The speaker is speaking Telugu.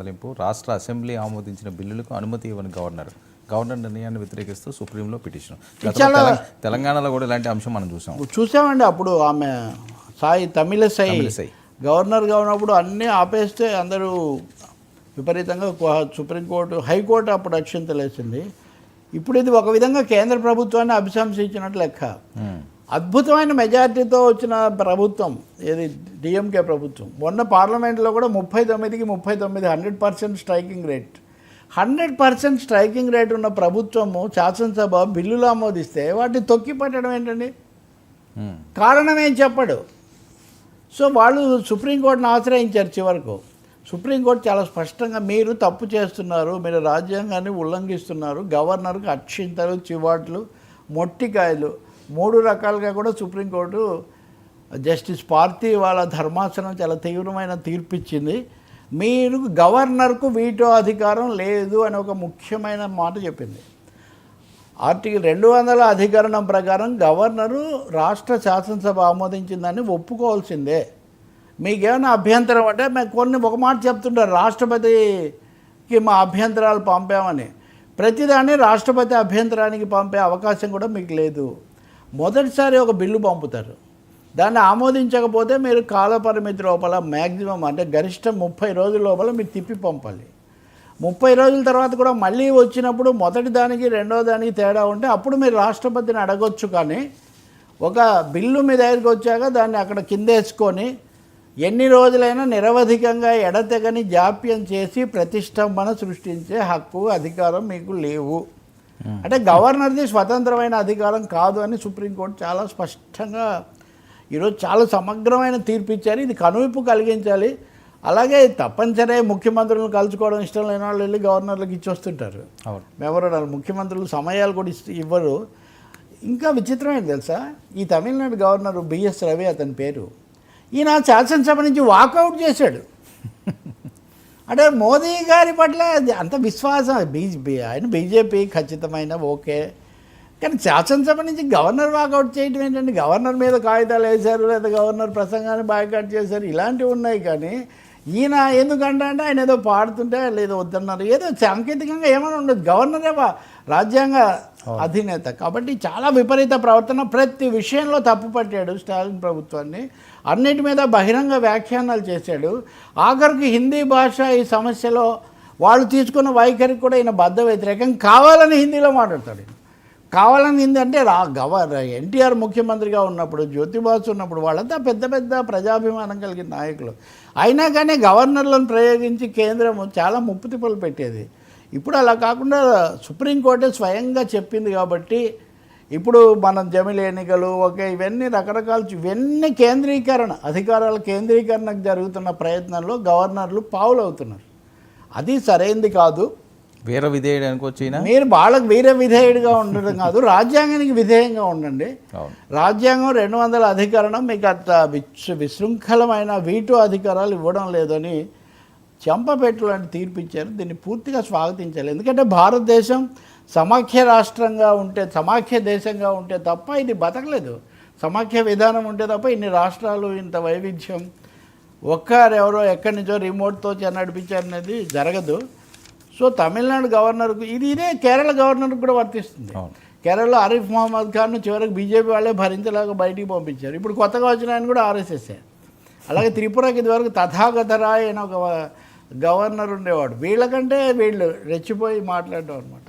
తరలింపు రాష్ట్ర అసెంబ్లీ ఆమోదించిన బిల్లులకు అనుమతి ఇవ్వని గవర్నర్. గవర్నర్ నిర్ణయాన్ని వ్యతిరేకిస్తూ సుప్రీంలో పిటిషన్. తెలంగాణలో కూడా ఇలాంటి అంశం మనం చూసాం. చూసామండి అప్పుడు ఆమె సాయి తమిళసై. గవర్నర్గా ఉన్నప్పుడు అన్నీ ఆపేస్తే అందరూ విపరీతంగా సుప్రీంకోర్టు హైకోర్టు అప్పుడు అక్షింతలేసింది. ఇప్పుడు ఇది ఒక విధంగా కేంద్ర ప్రభుత్వాన్ని అభిశంసించినట్టు లెక్క. అద్భుతమైన మెజార్టీతో వచ్చిన ప్రభుత్వం ఏది డిఎంకే ప్రభుత్వం మొన్న పార్లమెంట్లో కూడా ముప్పై తొమ్మిదికి ముప్పై తొమ్మిది hundred percent striking rate. Hundred percent striking rate ఉన్న ప్రభుత్వము శాసనసభ బిల్లులు ఆమోదిస్తే వాటిని తొక్కి పట్టడం ఏంటండి. కారణం ఏం చెప్పడు? సో వాళ్ళు సుప్రీంకోర్టును ఆశ్రయించారు చివరకు. సుప్రీంకోర్టు చాలా స్పష్టంగా మీరు తప్పు చేస్తున్నారు మీరు రాజ్యాంగాన్ని ఉల్లంఘిస్తున్నారు గవర్నర్కి అక్షింతలు చివాట్లు మొట్టికాయలు మూడు రకాలుగా కూడా సుప్రీంకోర్టు జస్టిస్ పార్థి వాళ్ళ ధర్మాసనం చాలా తీవ్రమైన తీర్పు ఇచ్చింది మీరు గవర్నర్కు వీటో అధికారం లేదు అని ఒక ముఖ్యమైన మాట చెప్పింది. ఆర్టికల్ రెండు వందల అధికరణం ప్రకారం గవర్నరు రాష్ట్ర శాసనసభ ఆమోదించిందని ఒప్పుకోవాల్సిందే. మీకేమైనా అభ్యంతరం అంటే మేము కొన్ని ఒక మాట చెప్తుంటారు రాష్ట్రపతికి మా అభ్యంతరాలు పంపామని. ప్రతిదాన్ని రాష్ట్రపతి అభ్యంతరానికి పంపే అవకాశం కూడా మీకు లేదు. మొదటిసారి ఒక బిల్లు పంపుతారు. దాన్ని ఆమోదించకపోతే మీరు కాలపరిమితి లోపల మ్యాక్సిమం అంటే గరిష్టం ముప్పై రోజుల లోపల మీరు తిప్పి పంపాలి. ముప్పై రోజుల తర్వాత కూడా మళ్ళీ వచ్చినప్పుడు మొదటి దానికి రెండో దానికి తేడా ఉంటే అప్పుడు మీరు రాష్ట్రపతిని అడగొచ్చు కానీ ఒక బిల్లు మీ దగ్గరికి వచ్చాక దాన్ని అక్కడ కిందేసుకొని ఎన్ని రోజులైనా నిరవధికంగా ఎడతెగని జాప్యం చేసి ప్రతిష్టంభన సృష్టించే హక్కు అధికారం మీకు లేవు. అంటే గవర్నర్ది స్వతంత్రమైన అధికారం కాదు అని సుప్రీంకోర్టు చాలా స్పష్టంగా ఈరోజు చాలా సమగ్రమైన తీర్పు ఇచ్చారు ఇది కనువిప్పు కలిగించాలి. అలాగే తప్పనిసరి ముఖ్యమంత్రులను కలుసుకోవడం ఇష్టం లేని వాళ్ళు వెళ్ళి గవర్నర్లకు ఇచ్చి వస్తుంటారు మెమోరాండాలు ముఖ్యమంత్రులు సమయాలు కూడా ఇస్తూ ఇవ్వరు. ఇంకా విచిత్రమైనది తెలుసా? ఈ తమిళనాడు గవర్నర్ బిఎస్ రవి అతని పేరు. ఈయన శాసనసభ నుంచి వాకౌట్ చేశాడు. అంటే మోదీ గారి పట్ల అంత విశ్వాసం. బీజేపీ ఆయన బీజేపీ ఖచ్చితమైన ఓకే. కానీ శాసనసభ నుంచి గవర్నర్ వాకౌట్ చేయడం ఏంటంటే గవర్నర్ మీద కాగితాలు వేశారు లేదా గవర్నర్ ప్రసంగాన్ని బాయ్కాట్ చేశారు ఇలాంటివి ఉన్నాయి కానీ ఈయన ఎందుకంటే అంటే ఆయన ఏదో పాడుతుంటే లేదో వద్దన్నారు. ఏదో సాంకేతికంగా ఏమైనా ఉండదు గవర్నరే రాజ్యాంగ అధినేత. కాబట్టి చాలా విపరీత ప్రవర్తన ప్రతి విషయంలో తప్పు పట్టాడు స్టాలిన్ ప్రభుత్వాన్ని. అన్నిటి మీద బహిరంగ వ్యాఖ్యానాలు చేశాడు. ఆఖరికి హిందీ భాష ఈ సమస్యలో వాళ్ళు తీసుకున్న వైఖరికి కూడా ఈయన బద్ద వ్యతిరేకం కావాలని హిందీలో మాట్లాడతాడు. కావాలని ఏంటంటే రా గవర్ ఎన్టీఆర్ ముఖ్యమంత్రిగా ఉన్నప్పుడు జ్యోతిబాసు ఉన్నప్పుడు వాళ్ళంతా పెద్ద పెద్ద ప్రజాభిమానం కలిగిన నాయకులు. అయినా కానీ గవర్నర్లను ప్రయోగించి కేంద్రం చాలా ముప్పు తిప్పలు పెట్టేది. ఇప్పుడు అలా కాకుండా సుప్రీంకోర్టే స్వయంగా చెప్పింది కాబట్టి ఇప్పుడు మనం జమిలి ఎన్నికలు ఓకే ఇవన్నీ రకరకాల ఇవన్నీ కేంద్రీకరణ అధికారాల కేంద్రీకరణకు జరుగుతున్న ప్రయత్నంలో గవర్నర్లు పావులవుతున్నారు. అది సరైంది కాదు. వీర విధేయుడు అనుకోవచ్చు మీరు వాళ్ళకి వీర విధేయుడిగా ఉండడం కాదు రాజ్యాంగానికి విధేయంగా ఉండండి. రాజ్యాంగం రెండు వందల అధికరణం మీకు అట్లా విశ్ విశృంఖలమైన వీటో అధికారాలు ఇవ్వడం లేదని చెంపపెట్టు లాంటి తీర్పు ఇచ్చారు. దీన్ని పూర్తిగా స్వాగతించాలి ఎందుకంటే భారతదేశం సమాఖ్య రాష్ట్రంగా ఉంటే సమాఖ్య దేశంగా ఉంటే తప్ప ఇది బతకలేదు. సమాఖ్య విధానం ఉంటే తప్ప ఇన్ని రాష్ట్రాలు ఇంత వైవిధ్యం ఒక్కరెవరో ఎక్కడి నుంచో రిమోట్తో నడిపించారనేది జరగదు. సో తమిళనాడు గవర్నర్కు ఇది ఇదే కేరళ గవర్నర్కి కూడా వర్తిస్తుంది. కేరళలో ఆరిఫ్ మొహమ్మద్ ఖాన్ను చివరికి బీజేపీ వాళ్ళే భరించలేక బయటికి పంపించారు. ఇప్పుడు కొత్తగా వచ్చిన ఆయన కూడా ఆర్ఎస్ఎస్ఏ. అలాగే త్రిపురకి ఇదివరకు తథాగత రాయ్ అని ఒక గవర్నర్ ఉండేవాడు. వీళ్ళకంటే వీళ్ళు రెచ్చిపోయి మాట్లాడడం అనమాట